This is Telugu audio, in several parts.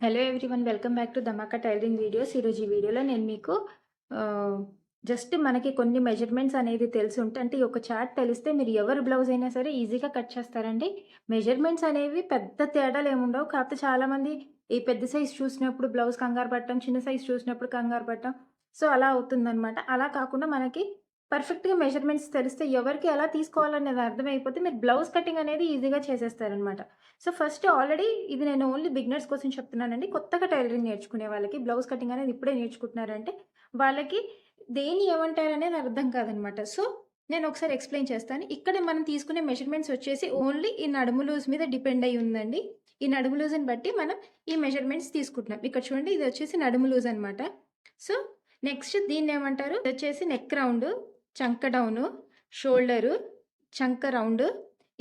Hello everyone welcome back to Dhamaka tailoring videos ఈరోజు ఈ వీడియోలో నేను మీకు జస్ట్ మనకి కొన్ని మెజర్మెంట్స్ అనేది తెలిసి ఉంటే అంటే ఈ ఒక చార్ట్ తెలిస్తే మీరు ఎవరు బ్లౌజ్ అయినా సరే ఈజీగా కట్ చేస్తారండి. మెజర్మెంట్స్ అనేవి పెద్ద తేడాలు ఏముండవు కాకపోతే చాలామంది ఈ పెద్ద సైజ్ చూసినప్పుడు బ్లౌజ్ కంగారు పట్టడం చిన్న సైజ్ చూసినప్పుడు కంగారు పట్టడం సో అలా అవుతుందనమాట అలా కాకుండా మనకి పర్ఫెక్ట్గా మెజర్మెంట్స్ తెలిస్తే ఎవరికి ఎలా తీసుకోవాలనేది అర్థమైపోతే మీరు బ్లౌజ్ కటింగ్ అనేది ఈజీగా చేసేస్తారనమాట. సో ఫస్ట్ ఆల్రెడీ ఇది నేను ఓన్లీ బిగినర్స్ కోసం చెప్తున్నానండి. కొత్తగా టైలరింగ్ నేర్చుకునే వాళ్ళకి బ్లౌజ్ కటింగ్ అనేది ఇప్పుడే నేర్చుకుంటున్నారంటే వాళ్ళకి దేని ఏమంటారు అనేది అర్థం కాదనమాట. సో నేను ఒకసారి ఎక్స్ప్లెయిన్ చేస్తాను. ఇక్కడ మనం తీసుకునే మెజర్మెంట్స్ వచ్చేసి ఓన్లీ ఈ నడుము లూజ్ మీద డిపెండ్ అయి ఉందండి. ఈ నడుము లూజ్ని బట్టి మనం ఈ మెజర్మెంట్స్ తీసుకుంటున్నాం. ఇక్కడ చూడండి ఇది వచ్చేసి నడుము లూజ్ అనమాట సో నెక్స్ట్ దీన్ని ఏమంటారు? ఇది వచ్చేసి నెక్ రౌండ్. చంక డౌను షోల్డరు చంక రౌండ్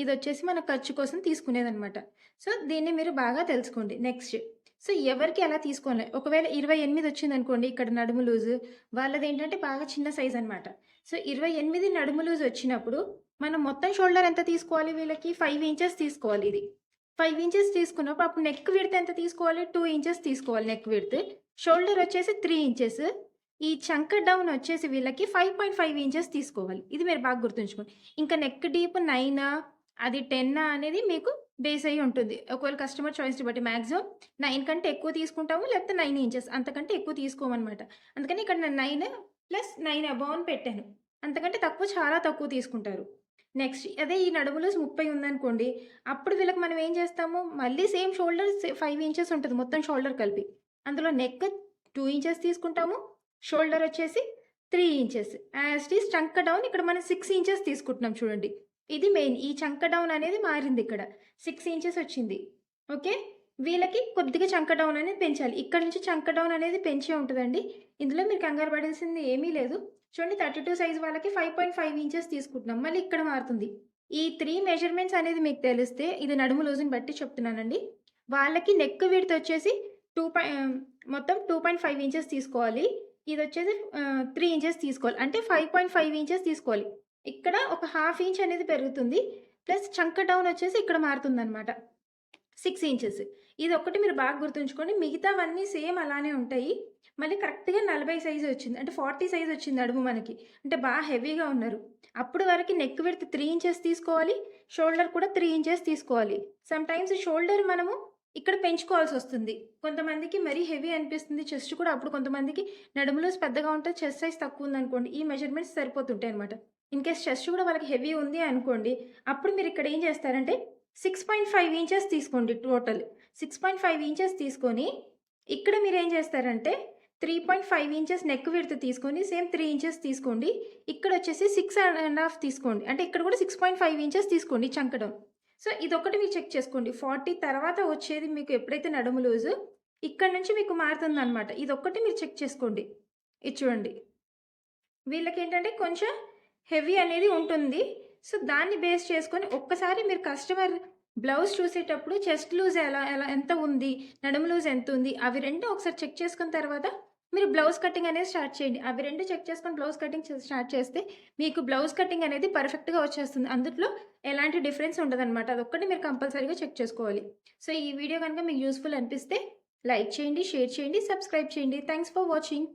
ఇది వచ్చేసి మన ఖర్చు కోసం తీసుకునేదనమాట సో దీన్ని మీరు బాగా తెలుసుకోండి. నెక్స్ట్ సో ఎవరికి ఎలా తీసుకోవాలి? ఒకవేళ ఇరవై ఎనిమిది వచ్చింది అనుకోండి ఇక్కడ నడుము లూజు వాళ్ళది ఏంటంటే బాగా చిన్న సైజ్ అనమాట సో ఇరవై ఎనిమిది నడుము లూజ్ వచ్చినప్పుడు మనం మొత్తం షోల్డర్ ఎంత తీసుకోవాలి? వీళ్ళకి ఫైవ్ ఇంచెస్ తీసుకోవాలి ఇది. ఫైవ్ ఇంచెస్ తీసుకున్నప్పుడు అప్పుడు నెక్ విడత ఎంత తీసుకోవాలి? టూ ఇంచెస్ తీసుకోవాలి నెక్ విడత షోల్డర్ వచ్చేసి త్రీ ఇంచెస్ ఈ చంక డౌన్ వచ్చేసి వీళ్ళకి ఫైవ్ పాయింట్ ఫైవ్ ఇంచెస్ తీసుకోవాలి. ఇది మీరు బాగా గుర్తుంచుకోండి. ఇంకా నెక్ డీప్ నైనా అది టెన్నా అనేది మీకు బేస్ అయ్యి ఉంటుంది. ఒకవేళ కస్టమర్ చాయిస్ని బట్టి మ్యాక్సిమం నైన్ కంటే ఎక్కువ తీసుకుంటాము లేకపోతే నైన్ ఇంచెస్ అంతకంటే ఎక్కువ తీసుకోమన్నమాట. అందుకని ఇక్కడ నేను నైన్ ప్లస్ నైన్ అబౌవ్ అని పెట్టాను. అంతకంటే తక్కువ చాలా తక్కువ తీసుకుంటారు. నెక్స్ట్ అదే ఈ నడుములో ముప్పై ఉందనుకోండి అప్పుడు వీళ్ళకి మనం ఏం చేస్తాము? మళ్ళీ సేమ్ షోల్డర్ ఫైవ్ ఇంచెస్ ఉంటుంది మొత్తం షోల్డర్ కలిపి. అందులో నెక్ టూ ఇంచెస్ తీసుకుంటాము షోల్డర్ వచ్చేసి త్రీ ఇంచెస్. యాజ్ ఈస్ చంక డౌన్ ఇక్కడ మనం సిక్స్ ఇంచెస్ తీసుకుంటున్నాం చూడండి. ఇది మెయిన్ ఈ చంక డౌన్ అనేది మారింది ఇక్కడ. సిక్స్ ఇంచెస్ వచ్చింది. ఓకే వీళ్ళకి కొద్దిగా చంక డౌన్ అనేది పెంచాలి. ఇక్కడ నుంచి చంక డౌన్ అనేది పెంచే ఉంటుందండి. ఇందులో మీరు కంగారు పడాల్సింది ఏమీ లేదు. చూడండి థర్టీ టూ సైజ్ వాళ్ళకి ఫైవ్ పాయింట్ ఫైవ్ ఇంచెస్ తీసుకుంటున్నాం. మళ్ళీ ఇక్కడ మారుతుంది. ఈ త్రీ మెజర్మెంట్స్ అనేది మీకు తెలిస్తే ఇది నడుము లూజుని బట్టి చెప్తున్నానండి. వాళ్ళకి నెక్ విడత వచ్చేసి టూ మొత్తం టూ పాయింట్ ఫైవ్ ఇంచెస్ తీసుకోవాలి. ఇది వచ్చేసి త్రీ ఇంచెస్ తీసుకోవాలి. అంటే ఫైవ్ పాయింట్ ఫైవ్ ఇంచెస్ తీసుకోవాలి. ఇక్కడ ఒక హాఫ్ ఇంచ్ అనేది పెరుగుతుంది. ప్లస్ చంక డౌన్ వచ్చేసి ఇక్కడ మారుతుంది అనమాట సిక్స్ ఇంచెస్. ఇది ఒకటి మీరు బాగా గుర్తుంచుకోండి. మిగతావన్నీ సేమ్ అలానే ఉంటాయి. మళ్ళీ కరెక్ట్గా నలభై సైజు వచ్చింది. అంటే ఫార్టీ సైజ్ వచ్చింది అడుగు మనకి. అంటే బాగా హెవీగా ఉన్నారు. అప్పుడు వరకు నెక్ విడత త్రీ ఇంచెస్ తీసుకోవాలి. షోల్డర్ కూడా త్రీ ఇంచెస్ తీసుకోవాలి. సమ్ టైమ్స్ షోల్డర్ మనము ఇక్కడ పెంచుకోవాల్సి వస్తుంది కొంతమందికి మరీ హెవీ అనిపిస్తుంది చెస్ట్ కూడా. అప్పుడు కొంతమందికి నడుములో పెద్దగా ఉంటే చెస్ట్ సైజ్ తక్కువ ఉంది అనుకోండి ఈ మెజర్మెంట్స్ సరిపోతుంటాయి అనమాట ఇన్ కేస్ చెస్ట్ కూడా వాళ్ళకి హెవీ ఉంది అనుకోండి అప్పుడు మీరు ఇక్కడ ఏం చేస్తారంటే సిక్స్ పాయింట్ ఫైవ్ ఇంచెస్ తీసుకోండి total. Six point five inches తీసుకొని ఇక్కడ మీరు ఏం చేస్తారంటే three point five inches neck విడత తీసుకొని సేమ్ త్రీ ఇంచెస్ తీసుకోండి. ఇక్కడ వచ్చేసి సిక్స్ అండ్ హాఫ్ తీసుకోండి. అంటే ఇక్కడ కూడా సిక్స్ పాయింట్ ఫైవ్ ఇంచెస్ తీసుకోండి చంకడం. సో ఇదొకటి మీరు చెక్ చేసుకోండి. ఫార్టీ తర్వాత వచ్చేది మీకు ఎప్పుడైతే నడుము లూజు ఇక్కడ నుంచి మీకు మారుతుంది అనమాట ఇదొక్కటి మీరు చెక్ చేసుకోండి. ఇది చూడండి. వీళ్ళకి ఏంటంటే కొంచెం హెవీ అనేది ఉంటుంది. సో దాన్ని బేస్ చేసుకొని ఒక్కసారి మీరు కస్టమర్ బ్లౌజ్ చూసేటప్పుడు చెస్ట్ లూజ్ ఎలా ఎలా ఎంత ఉంది నడుము లూజ్ ఎంత ఉంది అవి రెండు ఒకసారి చెక్ చేసుకున్న తర్వాత మీరు బ్లౌజ్ కటింగ్ అనేది స్టార్ట్ చేయండి. అవి రెండు చెక్ చేసుకొని బ్లౌజ్ కటింగ్ స్టార్ట్ చేస్తే మీకు బ్లౌజ్ కటింగ్ అనేది పర్ఫెక్ట్గా వచ్చేస్తుంది. అందులో ఎలాంటి డిఫరెన్స్ ఉండదన్నమాట. అదొక్కటి మీరు కంపల్సరీగా చెక్ చేసుకోవాలి. సో ఈ వీడియో కనుక మీకు యూస్ఫుల్ అనిపిస్తే లైక్ చేయండి షేర్ చేయండి సబ్స్క్రైబ్ చేయండి. Thanks for watching.